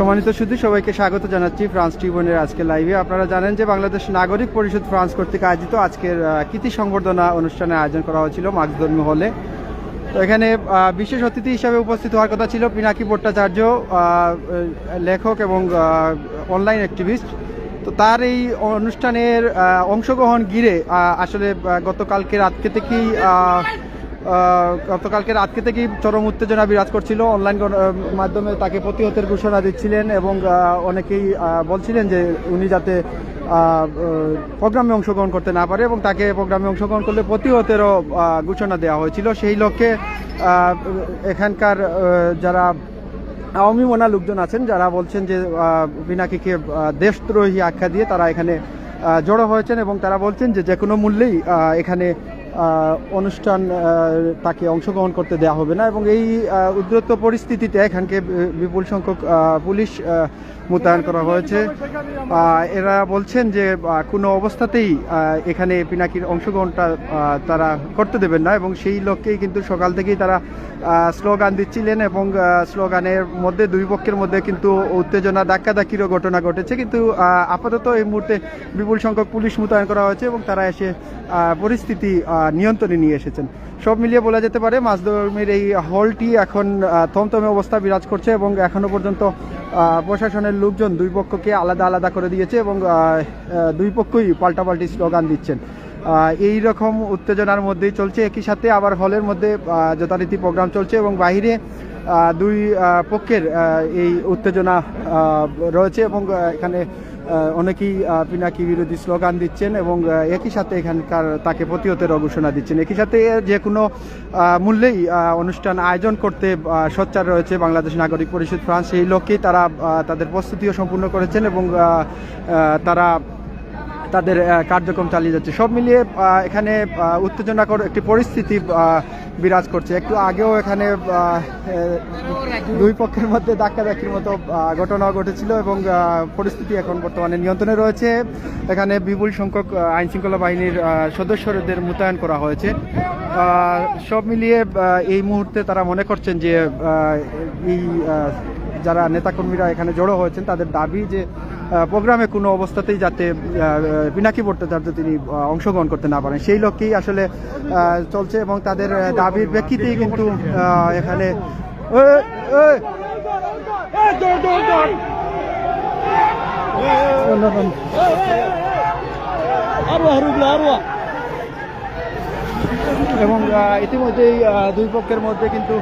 সম্মানিত শুধু সবাইকে স্বাগত জানাচ্ছি ফ্রান্স ট্রিবিউনের আজকে লাইভে আপনারা জানেন যে বাংলাদেশ নাগরিক পরিষদ ফ্রান্স কর্তৃক আয়োজিত আজকের কৃতি সংবর্ধনা অনুষ্ঠানের আয়োজন করা হয়েছিল মার্ক্সধর্মী হলে তো এখানে বিশেষ অতিথি হিসাবে উপস্থিত হওয়ার কথা ছিল পিনাকি ভট্টাচার্য লেখক এবং অনলাইন অ্যাক্টিভিস্ট তো তার এই অনুষ্ঠানের অংশগ্রহণ ঘিরে আসলে গতকালকে রাতকে থেকেই গতকালকে রাতকে থেকেই চরম উত্তেজনা বিরাজ করছিল। অনলাইন মাধ্যমে তাকে প্রতিহতের ঘোষণা দিচ্ছিলেন এবং অনেকেই বলছিলেন যে উনি যাতে প্রোগ্রামে অংশগ্রহণ করতে না পারে এবং তাকে প্রোগ্রামে অংশগ্রহণ করলে প্রতিহতেরও ঘোষণা দেওয়া হয়েছিল। সেই লক্ষ্যে এখানকার যারা আওয়ামী মোনা লোকজন আছেন যারা বলছেন যে আহ, পিনাকিকে দেশদ্রোহী আখ্যা দিয়ে তারা এখানে জড়ো হয়েছেন এবং তারা বলছেন যে যে কোনো মূল্যেই এখানে অনুষ্ঠান তাকে অংশগ্রহণ করতে দেওয়া হবে না এবং এই উদ্রত পরিস্থিতিতে এখানকে বিপুল সংখ্যক পুলিশ মোতায়েন করা হয়েছে। এরা বলছেন যে কোনো অবস্থাতেই এখানে পিনাকির অংশগ্রহণটা তারা করতে দেবেন না এবং সেই লক্ষ্যেই কিন্তু সকাল থেকেই তারা স্লোগান দিচ্ছিলেন এবং স্লোগানের মধ্যে, দুই পক্ষের মধ্যে কিন্তু উত্তেজনা, ধাক্কাধাক্কিরও ঘটনা ঘটেছে। কিন্তু আপাতত এই মুহূর্তে বিপুল সংখ্যক পুলিশ মোতায়েন করা হয়েছে এবং তারা এসে পরিস্থিতি নিয়ন্ত্রণে নিয়ে এসেছেন। সব মিলিয়ে বলা যেতে পারে মাছদর্মের এই হলটি এখন থমথমে অবস্থা বিরাজ করছে এবং এখনও পর্যন্ত প্রশাসনের লোকজন দুই পক্ষকে আলাদা আলাদা করে দিয়েছে এবং দুই পক্ষই পাল্টাপাল্টি স্লোগান দিচ্ছেন। এই রকম উত্তেজনার মধ্যেই চলছে। একই সাথে আবার হলের মধ্যে যথারীতি প্রোগ্রাম চলছে এবং আহ, দুই পক্ষের এই উত্তেজনা রয়েছে এবং এখানে অনেকেই পিনাকি বিরোধী স্লোগান দিচ্ছেন এবং একই সাথে এখানকার তাকে প্রতিহতের ঘোষণা দিচ্ছেন। একই সাথে যে কোনো মূল্যেই অনুষ্ঠান আয়োজন করতে সোচ্চার রয়েছে বাংলাদেশ নাগরিক পরিষদ ফ্রান্স। সেই লক্ষ্যেই তারা তাদের প্রস্তুতিও সম্পূর্ণ করেছেন এবং তারা তাদের কার্যক্রম চালিয়ে যাচ্ছে। সব মিলিয়ে এখানে উত্তেজনাকর একটি পরিস্থিতি বিরাজ করছে। একটু আগেও এখানে দুই পক্ষের মধ্যে ধাক্কাধাক্কির মতো ঘটনা ঘটেছিল এবং পরিস্থিতি এখন বর্তমানে নিয়ন্ত্রণে রয়েছে। এখানে বিপুল সংখ্যক আইন শৃঙ্খলা বাহিনীর সদস্যদের মোতায়েন করা হয়েছে। সব মিলিয়ে এই মুহূর্তে তারা মনে করছেন যে এই যারা নেতাকর্মীরা এখানে জড়ো হয়েছেন তাদের দাবি যে প্রোগ্রামে কোনো অবস্থাতেই যাতে পিনাকি ভট্টাচার্য তিনি অংশগ্রহণ করতে না পারেন সেই লক্ষ্যেই আসলে চলছে এবং তাদের দাবির প্রেক্ষিতেই কিন্তু এখানে! এবং ইতিমধ্যেই দুই পক্ষের মধ্যে কিন্তু